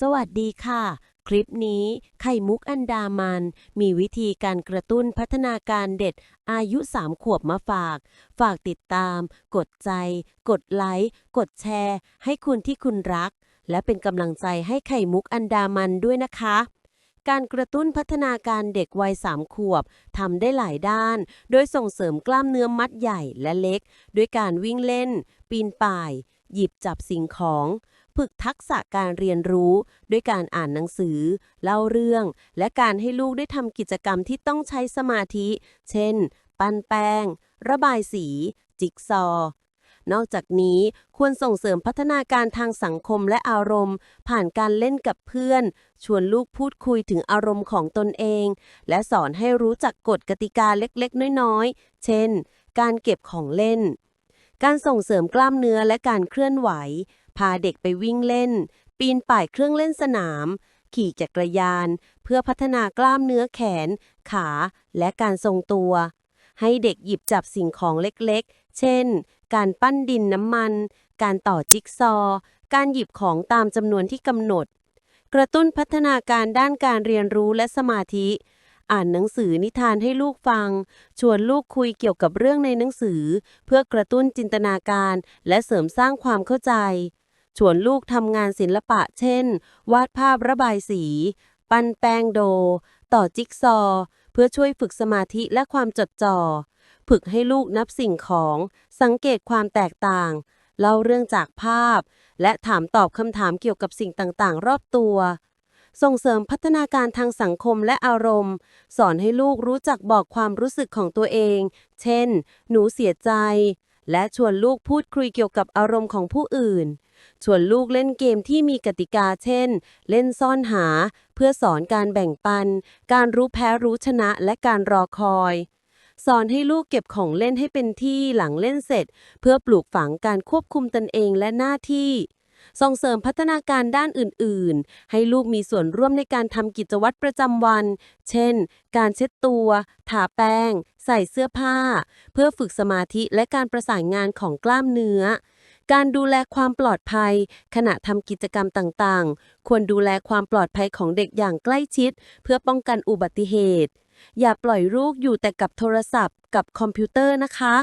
สวัสดีค่ะ คลิปนี้ไข่มุกอันดามัน มีวิธีการกระตุ้นพัฒนาการเด็กอายุ 3 ขวบมาฝาก ฝากติดตาม กดใจ กดไลค์ กดแชร์ ให้คุณที่คุณรัก และเป็นกำลังใจให้ไข่มุกอันดามันด้วยนะคะ การกระตุ้นพัฒนาการเด็กวัย3ขวบทำได้หลายด้าน โดยส่งเสริมกล้ามเนื้อมัดใหญ่และเล็ก ด้วยการวิ่งเล่น ปีนป่าย หยิบจับสิ่งของ ฝึกทักษะการเรียนรู้ ด้วยการอ่านหนังสือ เล่าเรื่อง และการให้ลูกได้ทำกิจกรรมที่ต้องใช้สมาธิ เช่น ปั้นแป้ง ระบายสี จิ๊กซอ นอกจากนี้ควรส่งเสริมพัฒนาการทางสังคมและอารมณ์ ผ่านการเล่นกับเพื่อน ชวนลูกพูดคุยถึงอารมณ์ของตนเอง และสอนให้รู้จักกฎกติกาเล็กๆ น้อยๆ เช่น การเก็บของเล่นการส่งเสริมกล้ามเนื้อและการเคลื่อนไหว พาเด็กไปวิ่งเล่น ปีนป่ายเครื่องเล่นสนาม ขี่จักรยาน เพื่อพัฒนากล้ามเนื้อแขน ขา และการทรงตัว ให้เด็กหยิบจับสิ่งของเล็กๆ เช่น การปั้นดินน้ำมัน การต่อจิ๊กซอว์การหยิบของตามจำนวนที่กำหนด กระตุ้นพัฒนาการด้านการเรียนรู้และสมาธิ อ่านหนังสือนิทานให้ลูกฟัง ชวนลูกคุยเกี่ยวกับเรื่องในหนังสือ เพื่อกระตุ้นจินตนาการ และเสริมสร้างความเข้าใจ ชวนลูกทำงานศิลปะเช่น วาดภาพระบายสี ปั้นแป้งโด ต่อจิ๊กซอ เพื่อช่วยฝึกสมาธิและความจดจ่อ ฝึกให้ลูกนับสิ่งของ สังเกตความแตกต่าง เล่าเรื่องจากภาพ และถามตอบคำถามเกี่ยวกับสิ่งต่างๆ รอบตัว ส่งเสริมพัฒนาการทางสังคมและอารมณ์ สอนให้ลูกรู้จักบอกความรู้สึกของตัวเอง เช่น หนูเสียใจ และชวนลูกพูดคุยเกี่ยวกับอารมณ์ของผู้อื่น ชวนลูกเล่นเกมที่มีกติกาเช่น เล่นซ่อนหา เพื่อสอนการแบ่งปัน การรู้แพ้รู้ชนะและการรอคอย สอนให้ลูกเก็บของเล่นให้เป็นที่หลังเล่นเสร็จ เพื่อปลูกฝังการควบคุมตนเองและหน้าที่ ส่งเสริมพัฒนาการด้านอื่น ๆ ให้ลูกมีส่วนร่วมในการทำกิจวัตรประจำวัน เช่น การเช็ดตัว ทาแป้ง ใส่เสื้อผ้า เพื่อฝึกสมาธิและการประสานงานของกล้ามเนื้อการดูแลความปลอดภัย ขณะทำกิจกรรมต่างๆ ควรดูแลความปลอดภัยของเด็กอย่างใกล้ชิด เพื่อป้องกันอุบัติเหตุ อย่าปล่อยลูกอยู่แต่กับโทรศัพท์ กับคอมพิวเตอร์นะคะ